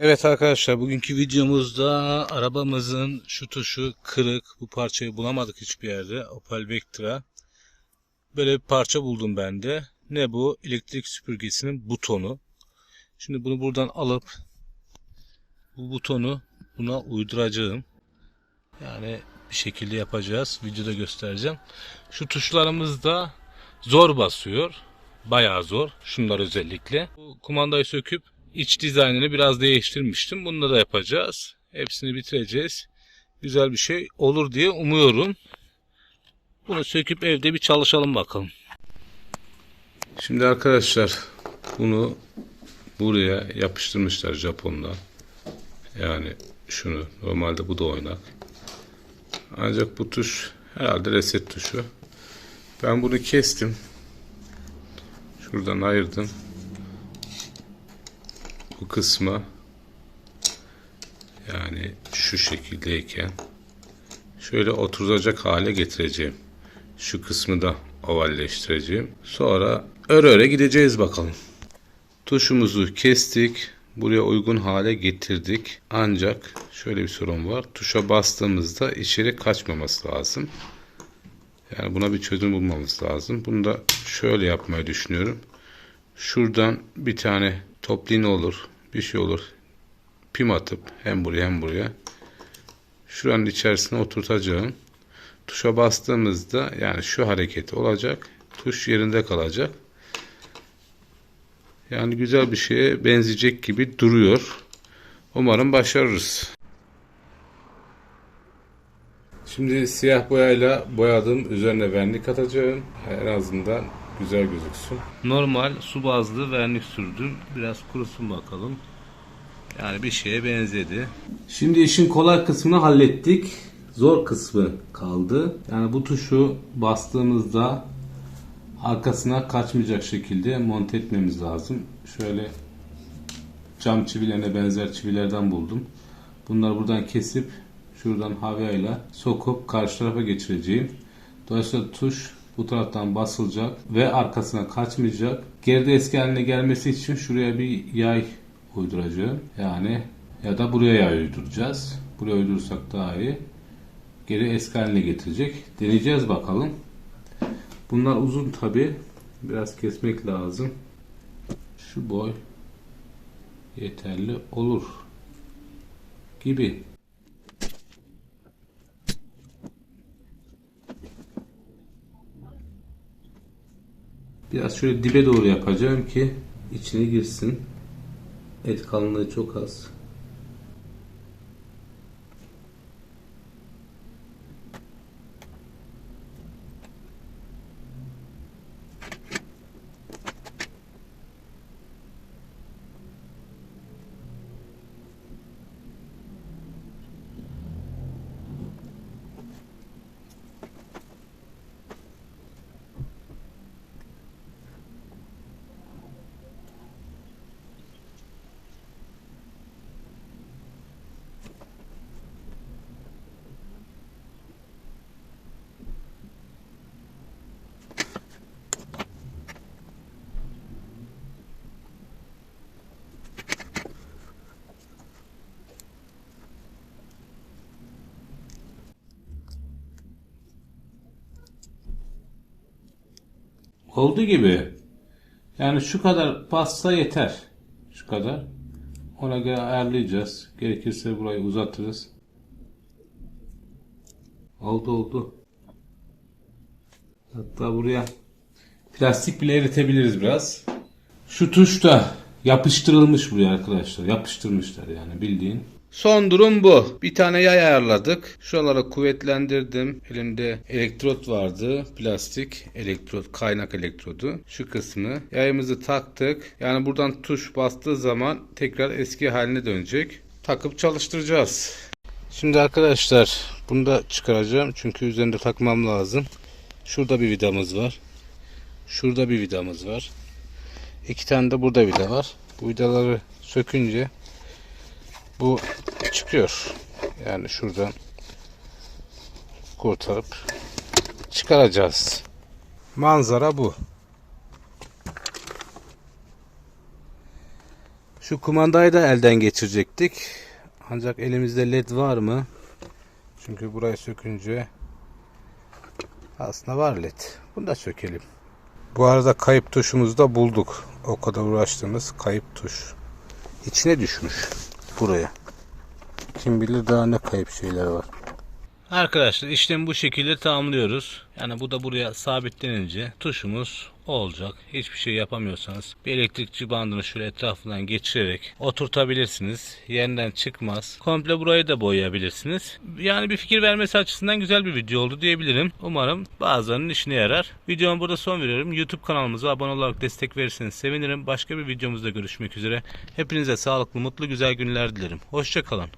Evet arkadaşlar bugünkü videomuzda arabamızın şu tuşu kırık. Bu parçayı bulamadık hiçbir yerde. Opel Vectra. Böyle bir parça buldum ben de. Ne bu? Elektrik süpürgesinin butonu. Şimdi bunu buradan alıp bu butonu buna uyduracağım. Yani bir şekilde yapacağız. Videoda göstereceğim. Şu tuşlarımız da zor basıyor. Bayağı zor. Şunlar özellikle. Bu kumandayı söküp iç dizaynını biraz değiştirmiştim. Bunu da yapacağız. Hepsini bitireceğiz. Güzel bir şey olur diye umuyorum. Bunu söküp evde bir çalışalım bakalım. Şimdi arkadaşlar bunu buraya yapıştırmışlar Japon'da. Yani şunu normalde bu da oynak. Ancak bu tuş herhalde reset tuşu. Ben bunu kestim. Şuradan ayırdım. Bu kısmı yani şu şekildeyken şöyle oturacak hale getireceğim. Şu kısmı da ovalleştireceğim. Sonra öre öre gideceğiz bakalım. Tuşumuzu kestik. Buraya uygun hale getirdik. Ancak şöyle bir sorun var. Tuşa bastığımızda içeri kaçmaması lazım. Yani buna bir çözüm bulmamız lazım. Bunu da şöyle yapmayı düşünüyorum. Şuradan bir tane toplin olur. Bir şey olur. Pim atıp hem buraya hem buraya. Şuranın içerisine oturtacağım. Tuşa bastığımızda yani şu hareket olacak. Tuş yerinde kalacak. Yani güzel bir şeye benzeyecek gibi duruyor. Umarım başarırız. Şimdi siyah boyayla boyadım. Üzerine vernik atacağım. En azından güzel gözüksün. Normal su bazlı vernik sürdüm. Biraz kurusun bakalım. Yani bir şeye benzedi. Şimdi işin kolay kısmını hallettik. Zor kısmı kaldı. Yani bu tuşu bastığımızda arkasına kaçmayacak şekilde monte etmemiz lazım. Şöyle cam çivilerine benzer çivilerden buldum. Bunları buradan kesip şuradan havyayla sokup karşı tarafa geçireceğim. Dolayısıyla tuş bu taraftan basılacak ve arkasına kaçmayacak. Geride eski haline gelmesi için şuraya bir yay uyduracağım. Yani ya da buraya yay uyduracağız. Buraya uydurursak daha iyi. Geri eski haline getirecek. Deneyeceğiz bakalım. Bunlar uzun tabi. Biraz kesmek lazım. Şu boy yeterli olur gibi. Biraz şöyle dibe doğru yapacağım ki içine girsin. Et kalınlığı çok az. Oldu gibi. Yani şu kadar pasta yeter. Şu kadar. Ona göre ayarlayacağız. Gerekirse burayı uzatırız. Oldu oldu. Hatta buraya plastik bile eritebiliriz biraz. Şu tuş da yapıştırılmış buraya arkadaşlar. Yapıştırmışlar yani bildiğin. Son durum bu. Bir tane yay ayarladık. Şuralara kuvvetlendirdim. Elimde elektrot vardı. Plastik elektrot, kaynak elektrodu. Şu kısmı. Yayımızı taktık. Yani buradan tuş bastığı zaman tekrar eski haline dönecek. Takıp çalıştıracağız. Şimdi arkadaşlar bunu da çıkaracağım. Çünkü üzerinde takmam lazım. Şurada bir vidamız var. Şurada bir vidamız var. İki tane de burada vida var. Bu vidaları sökünce bu çıkıyor. Yani şuradan kurtarıp çıkaracağız. Manzara bu. Şu kumandayı da elden geçirecektik. Ancak elimizde led var mı? Çünkü burayı sökünce aslında var led. Bunu da sökelim. Bu arada kayıp tuşumuzu da bulduk. O kadar uğraştığımız kayıp tuş. İçine düşmüş buraya. Kim bilir daha ne kayıp şeyler var. Arkadaşlar işlemi bu şekilde tamamlıyoruz. Yani bu da buraya sabitlenince tuşumuz olacak. Hiçbir şey yapamıyorsanız bir elektrikçi bandını şöyle etrafından geçirerek oturtabilirsiniz. Yerinden çıkmaz. Komple burayı da boyayabilirsiniz. Yani bir fikir vermesi açısından güzel bir video oldu diyebilirim. Umarım bazılarının işine yarar. Videomu burada son veriyorum. YouTube kanalımıza abone olarak destek verirseniz sevinirim. Başka bir videomuzda görüşmek üzere. Hepinize sağlıklı, mutlu, güzel günler dilerim. Hoşçakalın.